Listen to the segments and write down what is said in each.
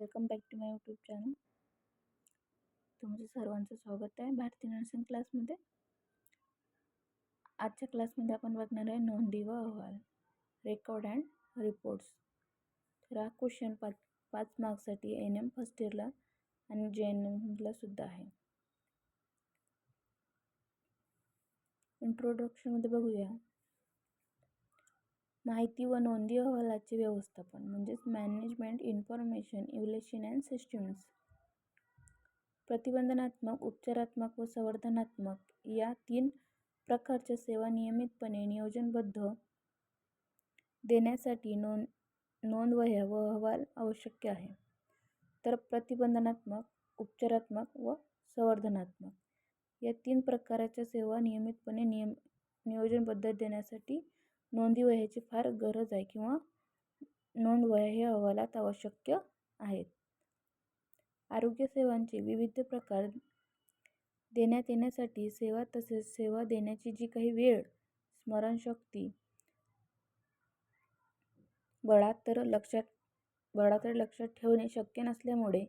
Welcome back to my YouTube channel तुमचं सर्वांचं स्वागत आहे भारती नर्सिंग क्लासमध्ये आजच्या क्लासमध्ये आपण बघणार आहे नोंदी व अहवाल रेकॉर्ड अँड रिपोर्ट्स तर हा क्वेश्चन पाच पाच मार्क्ससाठी एन एम फर्स्ट इयरला आणि जे एन एमला सुद्धा आहे. इंट्रोडक्शनमध्ये बघूया. माहिती व नोंदी अहवालाचे व्यवस्थापन म्हणजेच management information evaluation and systems प्रतिबंधनात्मक उपचारात्मक व संवर्धनात्मक या तीन प्रकारच्या सेवा नियमितपणे नियोजनबद्ध देण्यासाठी नोंद नोंदवह्या व अहवाल आवश्यक आहे. तर प्रतिबंधनात्मक उपचारात्मक व संवर्धनात्मक या तीन प्रकाराच्या सेवा नियमितपणे नियम नियोजनबद्ध देण्यासाठी नोंदी वह्याची फार गरज आहे किंवा नोंद वह्या हे अहवालात आवश्यक आहेत. आरोग्यसेवांचे विविध प्रकार देण्यात येण्यासाठी सेवा तसेच सेवा देण्याची जी काही वेळ स्मरणशक्ती बळात तर लक्षात बळा तर लक्षात ठेवणे शक्य नसल्यामुळे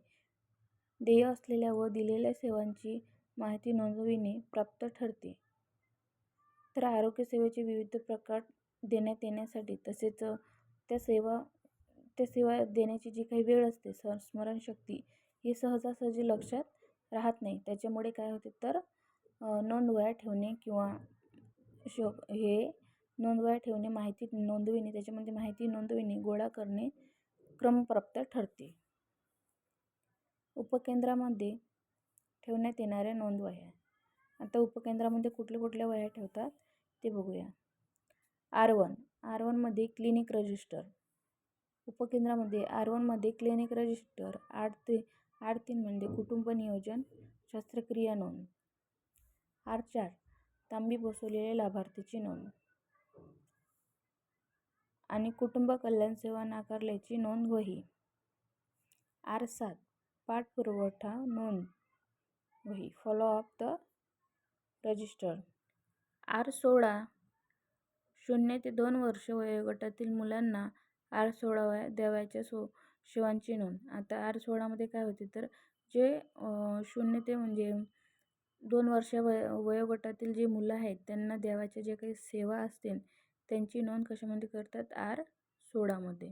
देय असलेल्या व दिलेल्या सेवांची माहिती नोंदविणे प्राप्त ठरते. तर आरोग्यसेवेचे विविध प्रकार देण्यात येण्यासाठी तसेच त्या सेवा त्या सेवा देण्याची जी काही वेळ असते स स्मरणशक्ती ही सहजासहजी लक्षात राहत नाही. त्याच्यामुळे काय होते तर नोंदवह्या ठेवणे किंवा शो हे नोंदवह्या ठेवणे माहिती नोंदविणे त्याच्यामध्ये माहिती नोंदविणे गोळा करणे क्रमप्राप्त ठरते. उपकेंद्रामध्ये ठेवण्यात येणाऱ्या नोंदवह्या आता उपकेंद्रामध्ये कुठल्या कुठल्या वह्या ठेवतात ते बघूया. आर वन आर वनमध्ये क्लिनिक रजिस्टर. उपकेंद्रामध्ये आर वनमध्ये क्लिनिक रजिस्टर आठ ते आठ तीनमध्ये म्हणजे कुटुंब नियोजन शस्त्रक्रिया नोंद. आर चार तांबी बसवलेल्या लाभार्थीची नोंद. आणि कुटुंब कल्याण सेवा नाकारल्याची नोंद वही. आर सात पाठपुरवठा नोंद वही. फॉलोअप द रजिस्टर आर सोळा शून्य ते दोन वर्ष वयोगटातील मुलांना आर सोळा द्यावयाच्या सो सेवांची नोंद. आता आर सोळामध्ये काय होते तर जे शून्य ते म्हणजे दोन वर्ष वय वयोगटातील जे मुलं आहेत त्यांना देवाच्या जे काही सेवा असतील त्यांची नोंद कशामध्ये करतात? आर सोळामध्ये.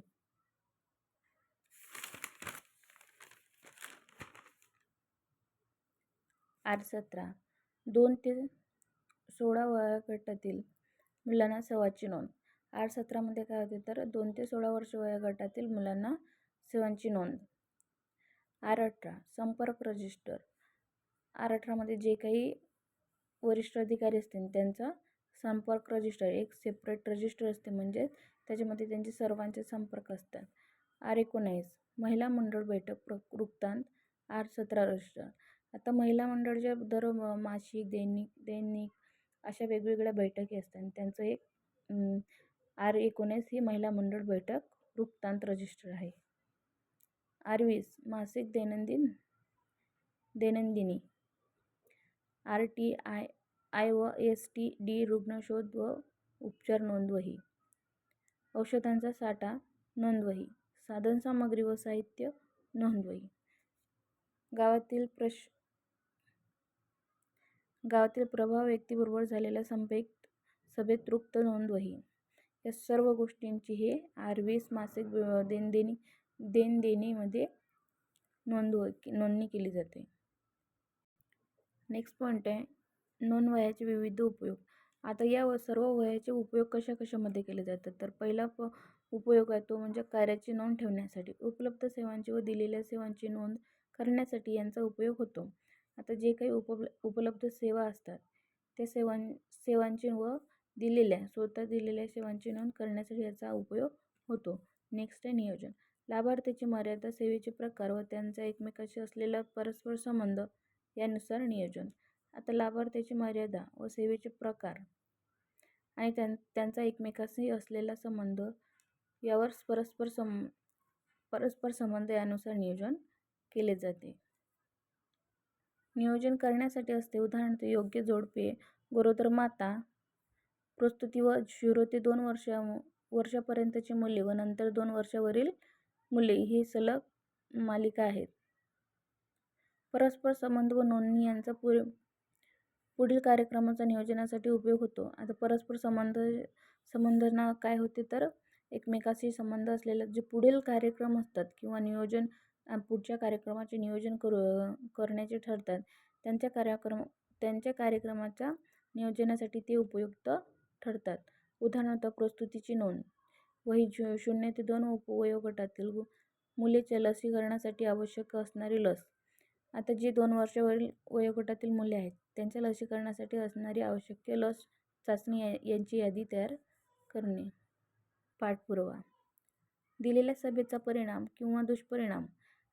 आर सतरा. दोन ते सोळा वयोगटातील मुलांना सेवाची नोंद. आर सतरामध्ये काय होते तर दोन ते सोळा वर्ष वयोगटातील मुलांना सेवांची नोंद. आर अठरा संपर्क रजिस्टर. आर अठरामध्ये जे काही वरिष्ठ अधिकारी असतील त्यांचा संपर्क रजिस्टर एक सेपरेट रजिस्टर असते. म्हणजे त्याच्यामध्ये त्यांचे सर्वांचे संपर्क असतात. आर एकोणावीस महिला मंडळ बैठक प्र वृत्तांत आर सतरा रजिस्टर. आता महिला मंडळच्या दर मासिक दैनिक दैनिक अशा वेगवेगळ्या बैठकी असतात. आणि त्यांचं एक आर एकोणीस ही महिला मंडळ बैठक वृत्तांत रजिस्टर आहे. आर वीस मासिक दैनंदिन दैनंदिनी. आर टी आय आय व एस टी डी रुग्णशोध व उपचार नोंदवही. औषधांचा साठा नोंदवही. साधनसामग्री व साहित्य नोंदवही. गावातील प्रश गावातील प्रभाव व्यक्तीबरोबर झालेल्या संपेत सभेत वृत्त नोंदवही या सर्व गोष्टींची हे आर वीस मासिक देणदेणी देणदेणीमध्ये नोंद नोंदणी केली जाते. नेक्स्ट पॉईंट आहे नोंद वयाचे विविध उपयोग. आता या व सर्व वयाचे उपयोग कशा कशामध्ये केले जातात? तर पहिला प उपयोग आहे तो म्हणजे कार्याची नोंद ठेवण्यासाठी. उपलब्ध सेवांची व दिलेल्या सेवांची नोंद करण्यासाठी यांचा उपयोग होतो. आता जे काही उपब उपलब्ध सेवा असतात त्या सेवां सेवांची व दिलेल्या स्वतः दिलेल्या सेवांची नोंद करण्यासाठी याचा उपयोग होतो. नेक्स्ट आहे नियोजन. लाभार्थीची मर्यादा सेवेचे प्रकार व त्यांचा एकमेकाशी असलेला परस्पर संबंध यानुसार नियोजन. आता लाभार्थ्याची मर्यादा व सेवेचे प्रकार आणि त्यां त्यांचा एकमेकाशी असलेला संबंध यावर परस्पर सं परस्पर संबंध यानुसार नियोजन केले जाते. नियोजन करण्यासाठी असते. उदाहरणार्थ योग्य जोडपे गरोदर माता प्रस्तुती व झिरो ते दोन वर्षा वर्षापर्यंतची मुले व नंतर दोन वर्षावरील मुले ही सलग मालिका आहेत. परस्पर संबंध व नोंदणी यांचा पुढे पुढील कार्यक्रमाचा नियोजनासाठी उपयोग होतो. आता परस्पर संबंध संबंधांना काय होते तर एकमेकाशी संबंध असलेले जे पुढील कार्यक्रम असतात किंवा नियोजन पुढच्या कार्यक्रमाचे नियोजन करू करण्याचे ठरतात. त्यांच्या कार्यक्रम त्यांच्या कार्यक्रमाच्या नियोजनासाठी ते उपयुक्त ठरतात. उदाहरणार्थ प्रस्तुतीची नोंद. वही शू शून्य ते दोन उप वयोगटातील मुलीच्या लसीकरणासाठी आवश्यक असणारी लस. आता जी दोन वर्षावरील वयोगटातील मुले आहेत त्यांच्या लसीकरणासाठी असणारी आवश्यक लस चाचणी या यांची यादी तयार करणे. पाठपुरावा. दिलेल्या सभेचा परिणाम किंवा दुष्परिणाम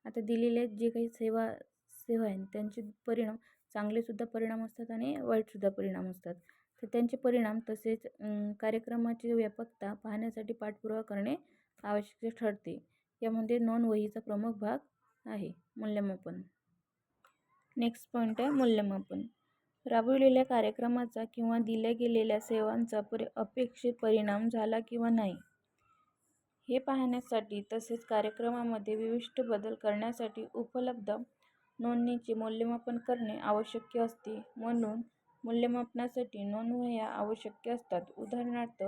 आता दिलेल्या जे काही सेवा सेवा आहे त्यांचे परिणाम चांगलेसुद्धा परिणाम असतात आणि वाईटसुद्धा परिणाम असतात. तर त्यांचे परिणाम तसेच कार्यक्रमाची व्यापकता पाहण्यासाठी पाठपुरावा करणे आवश्यक ठरते. यामध्ये नॉन वहीचा प्रमुख भाग आहे मूल्यमापन. नेक्स्ट पॉईंट आहे मूल्यमापन. राबविलेल्या कार्यक्रमाचा किंवा दिल्या गेलेल्या सेवांचा परि अपेक्षित परिणाम झाला किंवा नाही? हे पाहण्यासाठी तसेच कार्यक्रमामध्ये विशिष्ट बदल करण्यासाठी उपलब्ध नोंदणीचे मूल्यमापन करणे आवश्यक असते. म्हणून मूल्यमापनासाठी नोंदवह्या आवश्यक असतात. उदाहरणार्थ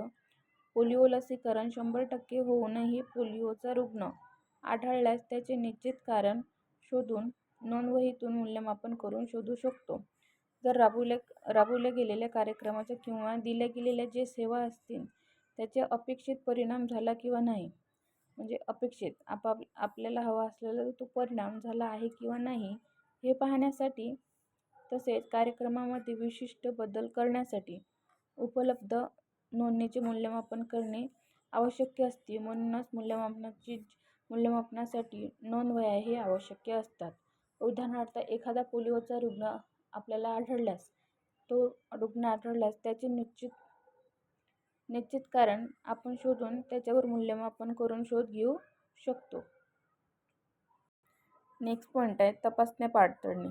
पोलिओ लसीकरण शंभर टक्के होऊनही पोलिओचा रुग्ण आढळल्यास त्याचे निश्चित कारण शोधून नोंदवहीतून मूल्यमापन करून शोधू शकतो. जर राबवल्या राबवल्या गेलेल्या कार्यक्रमाच्या किंवा दिल्या गेलेल्या जे सेवा असतील त्याचे अपेक्षित परिणाम झाला किंवा नाही? म्हणजे अपेक्षित आपाप आपल्याला हवा असलेला तो परिणाम झाला आहे किंवा नाही हे पाहण्यासाठी तसेच कार्यक्रमामध्ये विशिष्ट बदल करण्यासाठी उपलब्ध नोंदणीचे मूल्यमापन करणे आवश्यक असते. म्हणूनच मूल्यमापनाची मूल्यमापनासाठी नोंदवया हे आवश्यक असतात. उदाहरणार्थ एखादा पोलिओचा रुग्ण आपल्याला आढळल्यास तो रुग्ण आढळल्यास त्याचे निश्चित निश्चित कारण आपण शोधून त्याच्यावर मूल्यमापन करून शोध घेऊ शकतो. नेक्स्ट पॉईंट आहे तपासण्या पडताळणी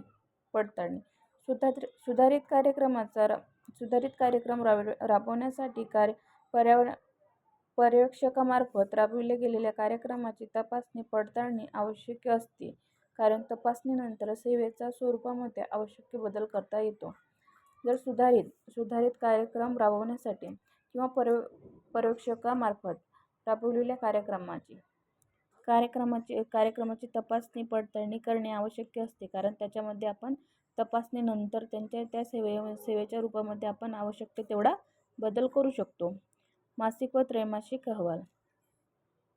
पडताळणी. सुधार सुधारित कार्यक्रमाचा रा सुधारित कार्यक्रम राब राबवण्यासाठी कार्य पर्यावरण पर्यवेक्षकामार्फत राबविल्या गेलेल्या कार्यक्रमाची तपासणी पडताळणी आवश्यक असते. कारण तपासणीनंतर सेवेच्या स्वरूपामध्ये आवश्यक बदल करता येतो. जर सुधारित सुधारित कार्यक्रम राबवण्यासाठी किंवा पर्य पर्यवेक्षकामार्फत राबवलेल्या कार्यक्रमाची. कार्यक्रमाची कार्यक्रमाची तपासणी पडताळणी करणे आवश्यक असते कारण त्याच्यामध्ये आपण तपासणीनंतर त्यांच्या त्या सेवे सेवेच्या रूपामध्ये आपण आवश्यक तेवढा बदल करू शकतो. मासिक व त्रैमासिक अहवाल.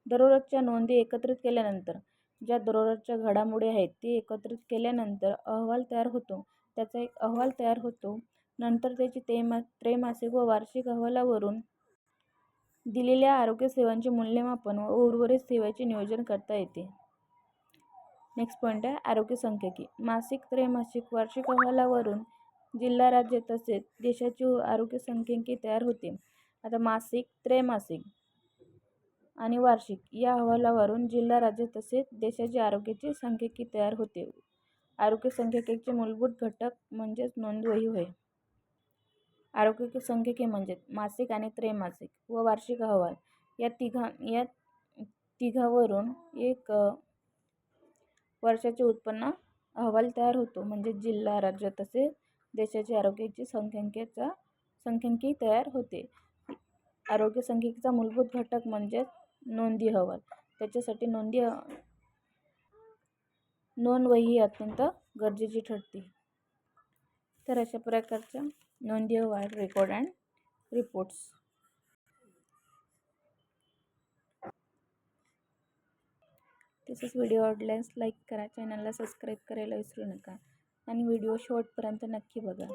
दररोजच्या नोंदी एकत्रित केल्यानंतर ज्या दररोजच्या घडामोडी आहेत ती एकत्रित केल्यानंतर अहवाल तयार होतो. त्याचा एक अहवाल तयार होतो. नंतर त्याची तेमा त्रैमासिक व वार्षिक अहवालावरून दिलेल्या आरोग्य सेवांचे मूल्यमापन व उर्वरित सेवेचे नियोजन करता येते. नेक्स्ट पॉईंट आहे आरोग्य संख्यकी. मासिक त्रैमासिक वार्षिक अहवालावरून जिल्हा राज्य तसेच देशाची आरोग्य संख्यकी तयार होते. आता मासिक त्रैमासिक आणि वार्षिक या अहवालावरून जिल्हा राज्य तसेच देशाची आरोग्याची सांख्यिकी तयार होते. आरोग्य सांख्यिकीचे मूलभूत घटक म्हणजेच नोंदवही होय. आरोग्य सांख्यिकी म्हणजे मासिक आणि त्रैमासिक व वार्षिक अहवाल. या तिघा या तिघावरून एक वर्षाचे उत्पन्न अहवाल तयार होतो. म्हणजे जिल्हा राज्य तसेच देशाचे आरोग्याची संख्यांकेचा संख्यिकी तयार होते. आरोग्य संख्येचा मूलभूत घटक म्हणजेच नोंदी अहवाल. त्याच्यासाठी नोंदी नोंद वही अत्यंत गरजेची ठरते. तर अशा प्रकारच्या नोंदी अहवाल रेकॉर्ड अँड रिपोर्ट्स तसेच व्हिडिओ आवडल्यास लाईक करा. चॅनलला सबस्क्राईब करायला विसरू नका. आणि व्हिडिओ शेवटपर्यंत नक्की बघा.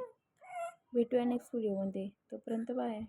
भेटूया नेक्स्ट व्हिडिओमध्ये तोपर्यंत बाय